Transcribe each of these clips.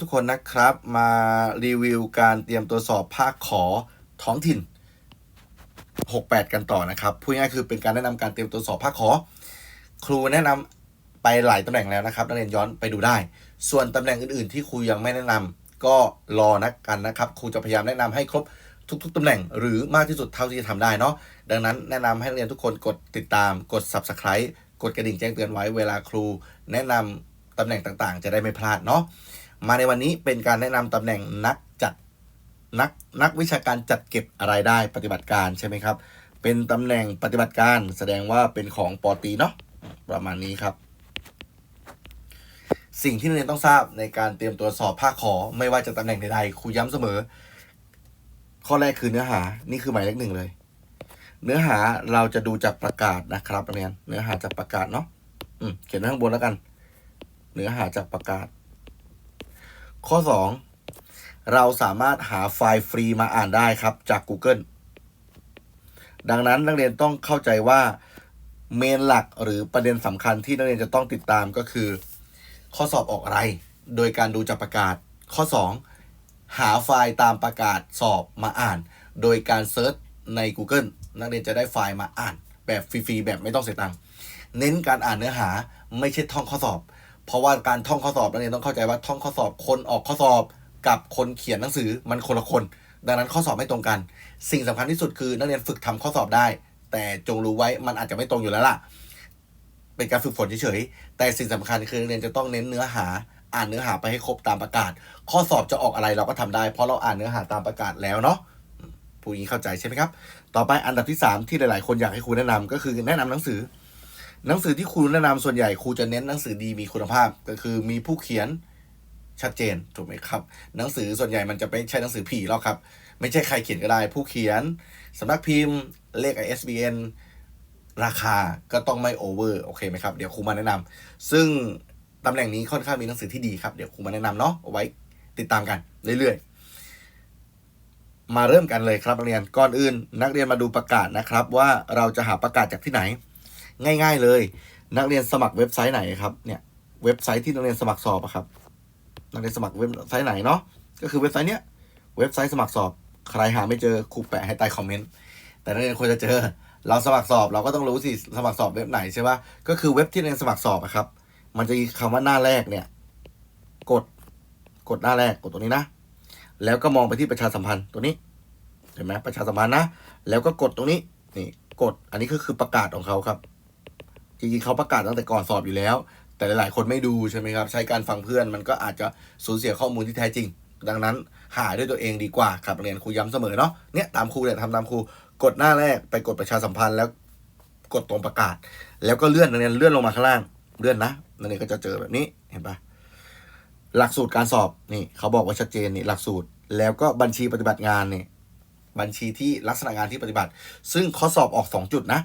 ทุกคนนะครับมารีวิวการเตรียมตัวสอบภาคขอท้องถิ่น 68 กันต่อนะครับพูดง่ายคือเป็นการแนะนำการเตรียมตัวสอบภาคขอ ครูแนะนำไปหลายตำแหน่งแล้วนะครับนักเรียนย้อนไปดูได้ ส่วนตำแหน่งอื่นๆ ที่ครูยังไม่แนะนำก็รอนักกันนะครับครูจะพยายามแนะนำให้ครบทุกๆตำแหน่งหรือมากที่สุดเท่าที่จะทำได้เนาะดังนั้นแนะนำให้นักเรียนทุกคนกดติดตามกด subscribe กดกระดิ่งแจ้งเตือนไว้เวลาครู แนะนำตำแหน่งต่างๆ จะได้ไม่พลาดเนาะ มาในวันนี้เป็นการแนะนำตำแหน่งนักจัดนักนักวิชาการจัดเก็บรายได้ปฏิบัติการใช่ไหมครับ เป็นตำแหน่งปฏิบัติการแสดงว่าเป็นของปอตีเนาะประมาณนี้ครับ สิ่งที่นักเรียนต้องทราบในการเตรียมตัวสอบภาคขอไม่ว่าจะตำแหน่งใดๆครูย้ำเสมอ ข้อแรกคือเนื้อหานี่คือหมายเลขหนึ่งเลย เนื้อหาเราจะดูจากประกาศนะครับนักเรียนเนื้อหาจากประกาศเนาะเขียนไว้ข้างบนแล้วกัน เนื้อหาจากประกาศ ข้อ 2 เราสามารถหาไฟล์ฟรีมาอ่านได้ครับจาก Google ดังนั้นนักเรียนต้องเข้าใจว่าเมนหลักหรือประเด็นสำคัญที่นักเรียนจะต้องติดตามก็คือ ข้อสอบออกอะไร โดยการดูจากประกาศ ข้อ 2 หาไฟล์ตามประกาศสอบมาอ่าน โดยการเซิร์ชใน Google นักเรียนจะได้ไฟล์มาอ่าน แบบฟรีๆแบบไม่ต้องเสียตังค์เน้นการอ่านเนื้อหาไม่ใช่ท่องข้อสอบ เพราะว่าการท่องข้อสอบนักเรียนต้องเข้าใจว่าท่องข้อสอบคนออกข้อสอบกับคนเขียนหนังสือมันคนละคน ดังนั้นข้อสอบไม่ตรงกัน สิ่งสำคัญที่สุดคือนักเรียนฝึกทำข้อสอบได้ แต่จงรู้ไว้มันอาจจะไม่ตรงอยู่แล้วล่ะ เป็นการฝึกฝนเฉยๆแต่สิ่งสำคัญคือนักเรียนจะต้องเน้นเนื้อหาอ่านเนื้อหาไปให้ครบตามประกาศ ข้อสอบจะออกอะไรเราก็ทำได้ เพราะเราอ่านเนื้อหาตามประกาศแล้วเนาะผู้นี้เข้าใจใช่ไหมครับ ต่อไปอันดับที่ 3 ที่หลายๆ คนอยากให้ครูแนะนำก็คือแนะนำหนังสือ หนังสือที่ครูแนะนำส่วนใหญ่ครูจะเน้นหนังสือดีมีคุณภาพ ก็คือมีผู้เขียนชัดเจนถูกไหมครับ หนังสือส่วนใหญ่มันจะไม่ใช่หนังสือผีหรอกครับ ไม่ใช่ใครเขียนก็ได้ ผู้เขียนสำนักพิมพ์เลข ISBN ราคาก็ต้องไม่โอเวอร์โอเคไหมครับ เดี๋ยวครูมาแนะนำซึ่งตำแหน่งนี้ค่อนข้างมีหนังสือที่ดีครับ เดี๋ยวครูมาแนะนำเนาะเอาไว้ติดตามกันเรื่อยๆ มาเริ่มกันเลยครับนักเรียนก่อนอื่น นักเรียนมาดูประกาศนะครับ ว่าเราจะหาประกาศจากที่ไหน ง่าย ๆ เลย นักเรียนสมัครเว็บไซต์ไหนครับเนี่ยเว็บไซต์ที่นักเรียนสมัครสอบอะครับนักเรียนสมัครเว็บไซต์ไหนเนาะก็คือเว็บไซต์เนี้ยเว็บไซต์สมัครสอบใครหาไม่เจอครูแปะให้ใต้คอมเมนต์แต่นักเรียนควรจะเจอ เราสมัครสอบเราก็ต้องรู้สิสมัครสอบเว็บไหนใช่ปะก็คือเว็บที่นักเรียนสมัครสอบอะครับ มันจะมีคำว่าหน้าแรกเนี่ย กดกดหน้าแรกกดตรงนี้นะ แล้วก็มองไปที่ประชาสัมพันธ์ตัวนี้เห็นไหมประชาสัมพันธ์นะ แล้วก็กดตรงนี้นี่กดอันนี้ก็คือประกาศของเขาครับ จริงๆเขาประกาศตั้งแต่ก่อนสอบอยู่แล้ว แต่หลายๆคนไม่ดูใช่ไหมครับ ใช้การฟังเพื่อนมันก็อาจจะสูญเสียข้อมูลที่แท้จริง ดังนั้นหาด้วยตัวเองดีกว่าครับเรียนครูย้ำเสมอเนาะเนี่ยตามครูเนี่ยทำตามครูกดหน้าแรกไปกดประชาสัมพันธ์แล้วกดตรงประกาศ แล้วก็เลื่อนนักเรียนเลื่อนลงมาข้างล่างเลื่อนนะนักเรียนก็จะเจอแบบนี้เห็นปะหลักสูตรการสอบนี่เขาบอกว่าชัดเจนนี่หลักสูตร แล้วก็บัญชีปฏิบัติงานนี่บัญชีที่ลักษณะงานที่ปฏิบัติ ซึ่งข้อสอบออกสองจุดนะ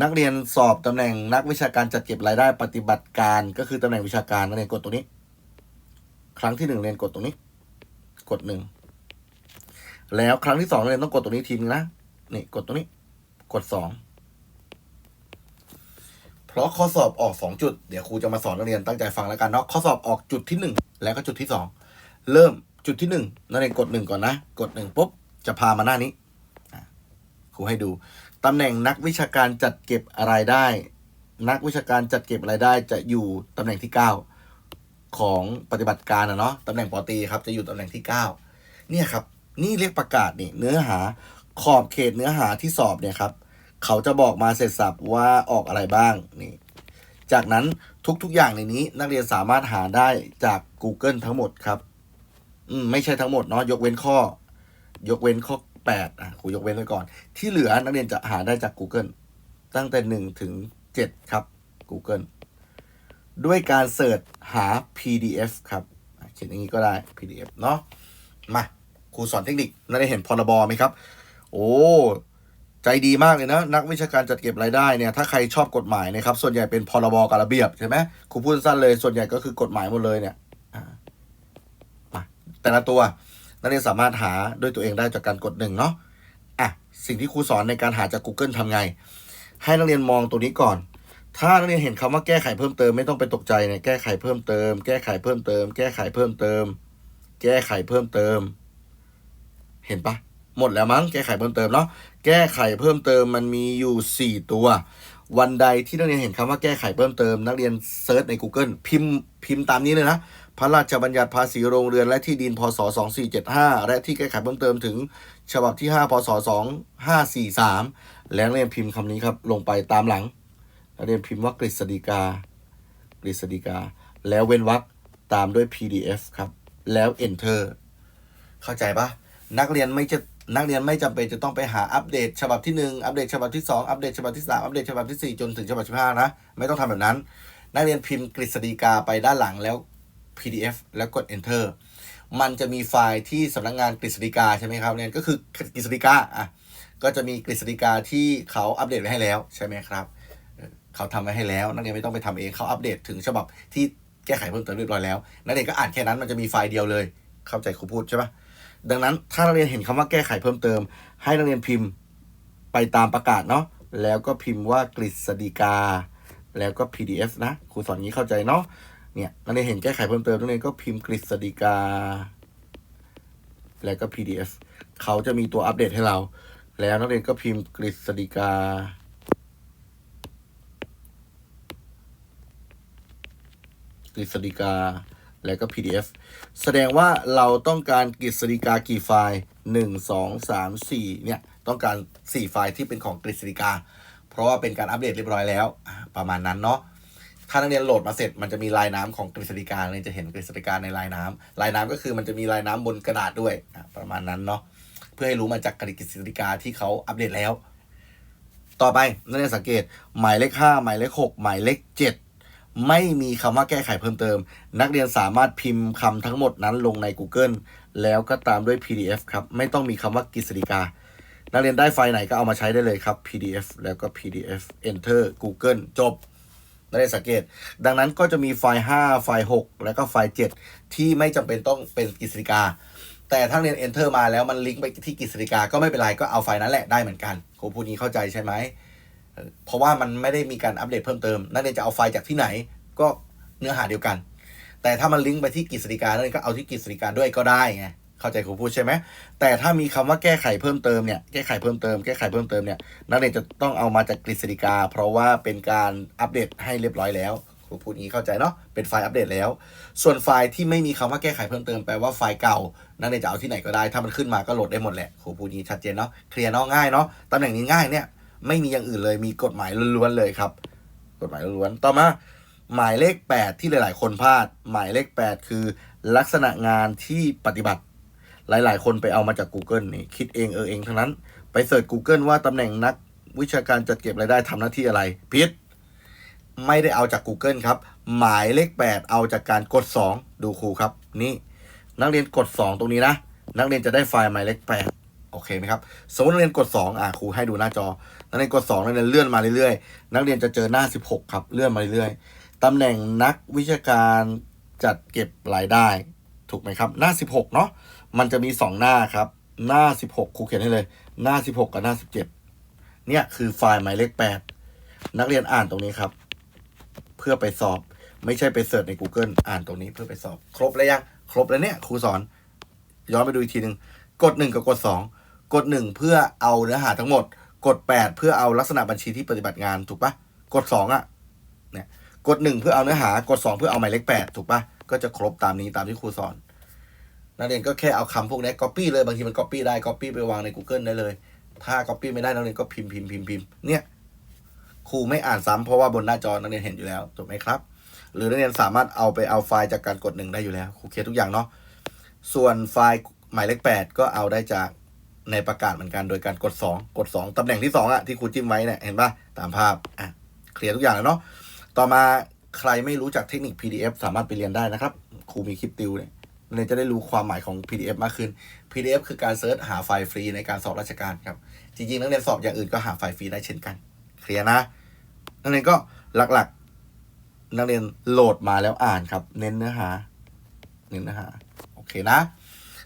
นักเรียนสอบตำแหน่งนักวิชาการจัดเก็บรายได้ปฏิบัติการ ก็คือตำแหน่งวิชาการนักเรียนกดตรงนี้ ครั้งที่หนึ่งเรียนกดตรงนี้ กดหนึ่งแล้วครั้งที่สองนักเรียนต้องกดตรงนี้ทีนึงนะนี่กดตรงนี้ กดสองเพราะข้อสอบออกสองจุดเดี๋ยวครูจะมาสอนนักเรียนตั้งใจฟังแล้วกันเนาะข้อสอบออกจุดที่หนึ่งแล้วก็จุดที่สองเริ่มจุดที่หนึ่งนักเรียนกดหนึ่งก่อนนะ กดหนึ่งปุ๊บจะพามาหน้านี้ ครูให้ดูตำแหน่งนักวิชาการจัดเก็บรายได้ นักวิชาการจัดเก็บรายได้ จะอยู่ตำแหน่งที่ 9 ของปฏิบัติการนะเนาะตำแหน่งปอตีครับจะอยู่ตำแหน่งที่ 9 เนี่ยครับนี่เรียกประกาศนี่เนื้อหาขอบเขตเนื้อหาที่สอบเนี่ยครับเขาจะบอกมาเสร็จสับว่าออกอะไรบ้างนี่จากนั้นทุกๆอย่างในนี้นักเรียนสามารถหาได้จาก Google ทั้งหมดครับ อืมไม่ใช่ทั้งหมดเนาะยกเว้นข้อ ยกเว้นข้อ แปดอะครูยกเว้นไว้ก่อน ที่เหลือนักเรียนจะหาได้จาก Google ตั้งแต่หนึ่งถึงเจ็ดครับ Google ด้วยการเสิร์ชหา PDF ครับเขียนอย่างนี้ก็ได้ PDF เนาะมาครูสอนเทคนิคนักเรียนเห็นพรบไหมครับ โอ้ใจดีมากเลยนะ นักวิชาการจัดเก็บรายได้เนี่ยถ้าใครชอบกฎหมายนะครับ ส่วนใหญ่เป็นพรบกับระเบียบใช่ไหมครูพูดสั้นเลยส่วนใหญ่ก็คือกฎหมายหมดเลยเนี่ยแต่ละตัว นักเรียนสามารถหาด้วยตัวเองได้จากการกดหนึ่งเนาะอะสิ่งที่ครูสอนในการหาจาก Google ทำไง ให้นักเรียนมองตัวนี้ก่อน ถ้านักเรียนเห็นคำว่าแก้ไขเพิ่มเติมไม่ต้องไปตกใจเนี่ยแก้ไขเพิ่มเติม แก้ไขเพิ่มเติม แก้ไขเพิ่มเติม แก้ไขเพิ่มเติม เห็นปะหมดแล้วมั้งแก้ไขเพิ่มเติมเนาะแก้ไขเพิ่มเติมมันมีอยู่สี่ตัว วันใดที่นักเรียนเห็นคำว่าแก้ไขเพิ่มเติม นักเรียนเซิร์ชใน Google พิมพ์พิมพ์ตามนี้เลยนะ พระราชบัญญัติภาษีโรงเรือนและที่ดิน พศ 2475 และที่แก้ไขเพิ่มเติมถึงฉบับที่ 5 พศ 2543 แล้วนักเรียนพิมพ์คำนี้ครับ ลงไปตามหลังนักเรียนพิมพ์ว่ากฤษฎีกา กฤษฎีกา แล้วเว้นวรรคตามด้วย PDF ครับ แล้ว Enter เข้าใจปะนักเรียนไม่จะนักเรียนไม่จำเป็นจะต้องไปหาอัปเดต ฉบับที่ 1 อัปเดตฉบับที่ 2 อัปเดตฉบับที่ 3 อัปเดตฉบับที่ 4 จนถึงฉบับที่5นะ ไม่ต้องทำแบบนั้น นักเรียนพิมพ์กฤษฎีกาไปด้านหลังแล้ว PDF แล้วกด Enter มันจะมีไฟล์ที่สำนักงานกฤษฎีกาใช่ไหมครับเนี่ยก็คือกฤษฎีกาอะก็จะมีกฤษฎีกาที่เขาอัปเดตไว้ให้แล้วใช่ไหมครับเขาทำไว้ให้แล้ว นักเรียนไม่ต้องไปทำเองเขาอัปเดตถึงฉบับที่แก้ไขเพิ่มเติมเรียบร้อยแล้ว นักเรียนก็อ่านแค่นั้นมันจะมีไฟล์เดียวเลย เข้าใจครูพูดใช่ปะดังนั้นถ้านักเรียนเห็นคำว่าแก้ไขเพิ่มเติม ให้นักเรียนพิมพ์ไปตามประกาศเนาะแล้วก็พิมพ์ว่ากฤษฎีกา แล้วก็ PDF นะครูสอนอย่างนี้เข้าใจเนาะ เนี่ยนักเรียนเห็นแก้ไขเพิ่มเติมนักเรียนก็พิมพ์กฤษฎีกา แล้วก็ PDF เขาจะมีตัวอัปเดตให้เรา แล้วนักเรียนก็พิมพ์กฤษฎีกา กฤษฎีกา แล้วก็ PDF แสดงว่าเราต้องการกฤษฎีกากี่ไฟล์หนึ่งสองสามสี่เนี่ย ต้องการสี่ไฟล์ที่เป็นของกฤษฎีกา เพราะว่าเป็นการอัปเดตเรียบร้อยแล้ว ประมาณนั้นเนาะ ถ้านักเรียนโหลดมาเสร็จมันจะมีลายน้ำของกฤษฎีกาเรียนจะเห็นกฤษฎีกาในลายน้ำลายน้ำก็คือมันจะมีลายน้ำบนกระดาษด้วยประมาณนั้นเนาะเพื่อให้รู้มาจากกฤษฎีกาที่เขาอัปเดตแล้ว ต่อไปนักเรียนสังเกตหมายเลขห้าหมายเลขหกหมายเลขเจ็ดไม่มีคำว่าแก้ไขเพิ่มเติม นักเรียนสามารถพิมพ์คำทั้งหมดนั้นลงใน Google แล้วก็ตามด้วย PDF ครับไม่ต้องมีคำว่ากฤษฎีกานักเรียนได้ไฟล์ไหนก็เอามาใช้ได้เลยครับ PDF แล้วก็ PDF Enter Google จบ นักเรียนสังเกต ดังนั้นก็จะมีไฟล์ 5 ไฟล์ 6 แล้วก็ไฟล์ 7 ที่ไม่จำเป็นต้องเป็นกฤษฎีกา แต่ถ้าเรียน enter มาแล้วมันลิงก์ไปที่กฤษฎีกาก็ไม่เป็นไรก็เอาไฟล์นั้นแหละได้เหมือนกันครูพูดนี้เข้าใจใช่ไหมเพราะว่ามันไม่ได้มีการอัปเดตเพิ่มเติม นักเรียนจะเอาไฟล์จากที่ไหนก็เนื้อหาเดียวกัน แต่ถ้ามันลิงก์ไปที่กฤษฎีกานักเรียนก็เอาที่กฤษฎีกาด้วยก็ได้ไง เข้าใจครูพูดใช่ไหมแต่ถ้ามีคำว่าแก้ไขเพิ่มเติมเนี่ยแก้ไขเพิ่มเติมแก้ไขเพิ่มเติมเนี่ยนักเรียนจะต้องเอามาจากกฤษฎีกา เพราะว่าเป็นการอัปเดตให้เรียบร้อยแล้วครูพูดนี้เข้าใจเนาะเป็นไฟล์อัปเดตแล้ว ส่วนไฟล์ที่ไม่มีคำว่าแก้ไขเพิ่มเติมแปลว่าไฟล์เก่านักเรียนจะเอาที่ไหนก็ได้ ถ้ามันขึ้นมาก็โหลดได้หมดแหละครูพูดนี้ชัดเจนเนาะเคลียร์เนาะง่ายเนาะตำแหน่งนี้ง่ายเนี่ยไม่มีอย่างอื่นเลยมีกฎหมายล้วนๆเลยครับ กฎหมายล้วนๆต่อมาหมายเลข 8 ที่หลาย ๆ คนพลาด หมายเลข 8 คือ ลักษณะงานที่ปฏิบัติ หลาย ๆ คนไปเอามาจาก Google นี่คิดเองเออเองทั้งนั้น ไปเสิร์ช Google ว่าตำแหน่งนักวิชาการจัดเก็บรายได้ทำหน้าที่อะไรพิษไม่ได้เอาจาก Google ครับ หมายเลข 8 เอาจากการกด 2 ดูครูครับ นี่นักเรียนกด 2 ตรงนี้นะ นักเรียนจะได้ไฟล์หมายเลข 8 โอเคไหมครับ สมมตินักเรียนกด 2 อะครูให้ดูหน้าจอ นักเรียนกด 2 นักเรียนเลื่อนมาเรื่อยๆ นักเรียนจะเจอหน้า 16 ครับ เลื่อนมาเรื่อยๆตำแหน่งนักวิชาการจัดเก็บรายได้ ถูกไหมครับ หน้า 16 เนาะ มันจะมี2หน้าครับ หน้า16ครูเขียนให้เลย หน้า16กับหน้า17เจ็ดเนี่ยคือไฟล์หมายเลข8นักเรียนอ่านตรงนี้ครับ เพื่อไปสอบ ไม่ใช่ไปเสิร์ชใน Google อ่านตรงนี้เพื่อไปสอบ ครบแล้วยังครบแล้วเนี่ยครูสอน ย้อนไปดูอีกทีหนึ่งกด1กับกด2กด1เพื่อเอาเนื้อหาทั้งหมด กด8เพื่อเอาลักษณะบัญชีที่ปฏิบัติงานถูกปะกด2อะเนี่ยกด1เพื่อเอาเนื้อหากด2เพื่อเอาหมายเลข8ถูกปะก็จะครบตามนี้ตามที่ครูสอน นักเรียนก็แค่เอาคำพวกนี้ copy เลยบางทีมัน copy ได้ copy ไปวางใน Google ได้เลย ถ้า copy ไม่ได้นักเรียนก็พิมพ์พิมพ์พิมพ์พิมพ์เนี่ยครูไม่อ่านซ้ำเพราะว่าบนหน้าจอนักเรียนเห็นอยู่แล้วถูกไหมครับ หรือนักเรียนสามารถเอาไปเอาไฟล์จากการกดหนึ่งได้อยู่แล้วครูเคลียร์ทุกอย่างเนาะส่วนไฟล์หมายเลขแปดก็เอาได้จากในประกาศเหมือนกันโดยการกด 2 กด 2ตำแหน่งที่ 2อะที่ครูจิ้มไว้เนี่ยเห็นปะตามภาพอะเคลียร์ทุกอย่างแล้วเนาะต่อมาใครไม่รู้จักเทคนิค PDF สามารถไปเรียนได้นะครับครูมีคลิปติวเนี่ย เรียนจะได้รู้ความหมายของ PDF มากขึ้น PDF คือการเซิร์ชหาไฟล์ฟรีในการสอบราชการครับ จริงๆนักเรียนสอบอย่างอื่นก็หาไฟล์ฟรีได้เช่นกัน เคลียร์นะ นักเรียนก็หลักๆ นักเรียนโหลดมาแล้วอ่านครับ เน้นเนื้อหา เน้นเนื้อหา โอเคนะ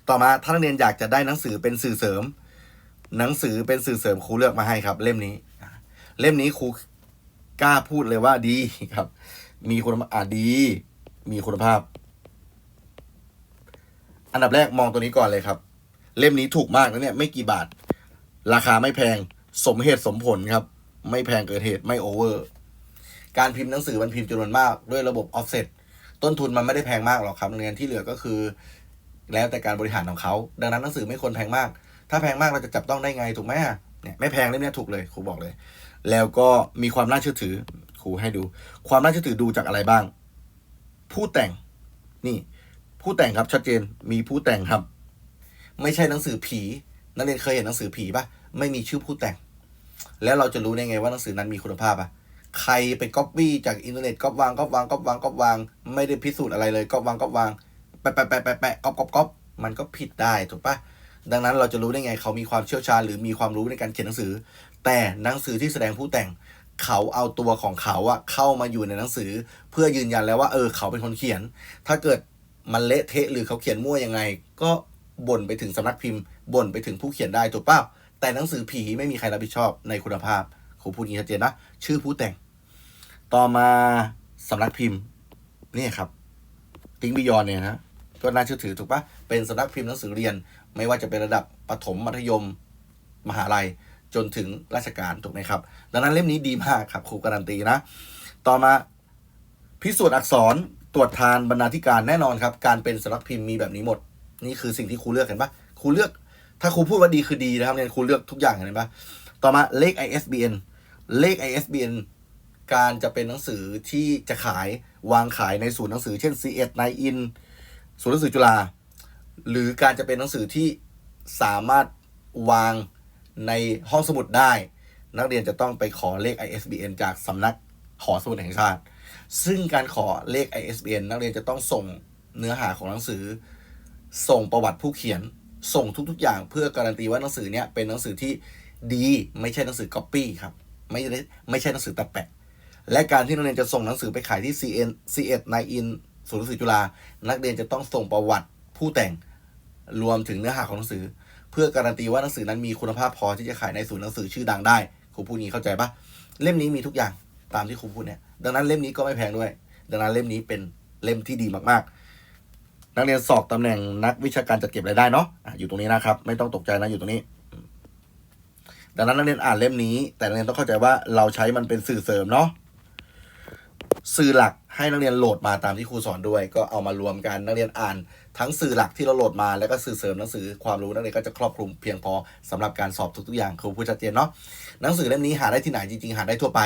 ต่อมาถ้านักเรียนอยากจะได้หนังสือเป็นสื่อเสริม หนังสือเป็นสื่อเสริมครูเลือกมาให้ครับ เล่มนี้ เล่มนี้ครูกล้าพูดเลยว่าดีครับ มีคุณภาพดี มีคุณภาพ อันดับแรกมองตัวนี้ก่อนเลยครับ เล่มนี้ถูกมากนะเนี่ยไม่กี่บาท ราคาไม่แพงสมเหตุสมผลครับ ไม่แพงเกินเหตุไม่โอเวอร์ การพิมพ์หนังสือมันพิมพ์จำนวนมากด้วยระบบออฟเซ็ตต้นทุนมันไม่ได้แพงมากหรอกครับเงินที่เหลือก็คือ แล้วแต่การบริหารของเขา ดังนั้นหนังสือไม่ควรแพงมาก ถ้าแพงมากเราจะจับต้องได้ไงถูกไหมเนี่ยไม่แพงเล่มนี้ถูกเลยครูบอกเลย แล้วก็มีความน่าเชื่อถือครูให้ดู ความน่าเชื่อถือดูจากอะไรบ้าง ผู้แต่งนี่ ผู้แต่งครับชัดเจนมีผู้แต่งครับ ไม่ใช่หนังสือผี นักเรียนเคยเห็นหนังสือผีปะไม่มีชื่อผู้แต่ง แล้วเราจะรู้ได้ไงว่าหนังสือนั้นมีคุณภาพอะใครไปก๊อปปี้จากอินเทอร์เน็ตก๊อปวางก๊อปวางก๊อปวางก๊อปวาง ไม่ได้พิสูจน์อะไรเลยก๊อปวางก๊อปวางแปะแปะแปะแปะแปะก๊อปก๊อปก๊อปมันก็ผิดได้ถูกปะดังนั้นเราจะรู้ได้ไงเขามีความเชี่ยวชาญหรือมีความรู้ในการเขียนหนังสือ แต่หนังสือที่แสดงผู้แต่งเขาเอาตัวของเขาอะเข้ามาอยู่ในหนังสือ เพื่อยืนยันแล้วว่าเออเขาเป็นคนเขียน ถ้าเกิด มันเละเทะหรือเขาเขียนมั่วยังไง ก็บ่นไปถึงสำนักพิมพ์บ่นไปถึงผู้เขียนได้ถูกเปล่าแต่หนังสือผีไม่มีใครรับผิดชอบในคุณภาพครูพูดอย่างนี้ชัดเจนนะชื่อผู้แต่ง ต่อมาสำนักพิมพ์นี่ครับติ้งบิยอนเนี่ยนะก็น่าเชื่อถือถูกปะเป็นสำนักพิมพ์หนังสือเรียน ไม่ว่าจะเป็นระดับประถมมัธยม มหาลัยจนถึงราชการถูกไหมครับ ดังนั้นเล่มนี้ดีมากครับครูการันตีนะ ต่อมาพิสูจน์อักษร ตรวจทานบรรณาธิการแน่นอนครับ การเป็นสำนักพิมพ์มีแบบนี้หมด นี่คือสิ่งที่ครูเลือกเห็นปะครูเลือก ถ้าครูพูดว่าดีคือดีนะครับเนี่ยครูเลือกทุกอย่างเห็นปะต่อมาเลข ISBN เลข ISBN การจะเป็นหนังสือที่จะขายวางขายในศูนย์หนังสือเช่น C1 n i in ศูนย์หนังสือจุฬาหรือการจะเป็นหนังสือที่สามารถวางในห้องสมุดได้ นักเรียนจะต้องไปขอเลข ISBN จากสำนักหอสมุดแห่งชาติ ซึ่งการขอเลข ISBN นักเรียนจะต้องส่งเนื้อหาของหนังสือ ส่งประวัติผู้เขียน ส่งทุกๆ อย่างเพื่อการันตีว่าหนังสือเนี้ยเป็นหนังสือที่ดี ไม่ใช่หนังสือก๊อปปี้ครับ ไม่ได้ไม่ใช่หนังสือตัดแปะ และการที่นักเรียนจะส่งหนังสือไปขายที่ CN C1 n i in ศูนย์หนังสือจุฬา นักเรียนจะต้องส่งประวัติผู้แต่งรวมถึงเนื้อหาของหนังสือ เพื่อการันตีว่าหนังสือนั้นมีคุณภาพพอที่จะขายในศูนย์หนังสือชื่อดังได้ครูพูดนี้เข้าใจปะเล่มนี้มีทุกอย่างตามที่ครูพูดเนี่ย ดังนั้นเล่มนี้ก็ไม่แพงด้วย ดังนั้นเล่มนี้เป็นเล่มที่ดีมากๆ นักเรียนสอบตำแหน่งนักวิชาการจัดเก็บรายได้เนาะอะอยู่ตรงนี้นะครับ ไม่ต้องตกใจนะอยู่ตรงนี้ ดังนั้นนักเรียนอ่านเล่มนี้ แต่นักเรียนต้องเข้าใจว่าเราใช้มันเป็นสื่อเสริมเนาะ สื่อหลักให้นักเรียนโหลดมาตามที่ครูสอนด้วย ก็เอามารวมกันนักเรียนอ่าน ทั้งสื่อหลักที่เราโหลดมาแล้วก็สื่อเสริมหนังสือความรู้นักเรียนก็จะครอบคลุมเพียงพอสำหรับการสอบทุกๆอย่างครูพูดชัดเจนเนาะหนังสือเล่มนี้หาได้ที่ไหนจริงๆหาได้ทั่วไป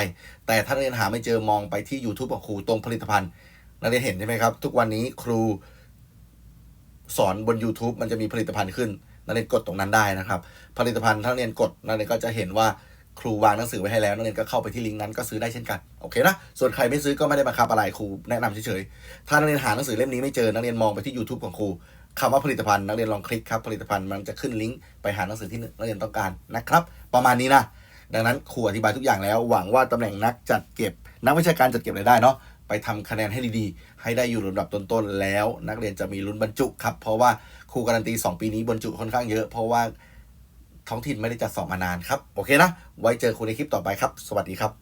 แต่ถ้านักเรียนหาไม่เจอมองไปที่ YouTube ของครูตรงผลิตภัณฑ์ นักเรียนเห็นใช่ไหมครับทุกวันนี้ครูสอนบน YouTube มันจะมีผลิตภัณฑ์ขึ้นนักเรียนกดตรงนั้นได้นะครับ ผลิตภัณฑ์ถ้านักเรียนกดนักเรียนก็จะเห็นว่า ครูวางหนังสือไว้ให้แล้วนักเรียนก็เข้าไปที่ลิงก์นั้นก็ซื้อได้เช่นกันโอเคนะส่วนใครไม่ซื้อก็ไม่ได้บังคับอะไรครูแนะนำเฉยๆถ้านักเรียนหาหนังสือเล่มนี้ไม่เจอนักเรียนมองไปที่ YouTube ของครูคำว่าผลิตภัณฑ์นักเรียนลองคลิกครับผลิตภัณฑ์มันจะขึ้นลิงก์ไปหาหนังสือที่นักเรียนต้องการนะครับ ประมาณนี้นะดังนั้นครูอธิบายทุกอย่างแล้ว หวังว่าตำแหน่งนักจัดเก็บ นักวิชาการจัดเก็บรายได้เนาะไปทำคะแนนให้ดีๆ ให้ได้อยู่ลำดับต้นๆแล้ว นักเรียนจะมีลุ้นบรรจุครับเพราะว่าครูการันตี 2 ปีนี้บรรจุค่อนข้างเยอะ เพราะว่า ท้องถิ่นไม่ได้จัดสอบมานานครับ โอเคนะ ไว้เจอคุณในคลิปต่อไปครับ สวัสดีครับ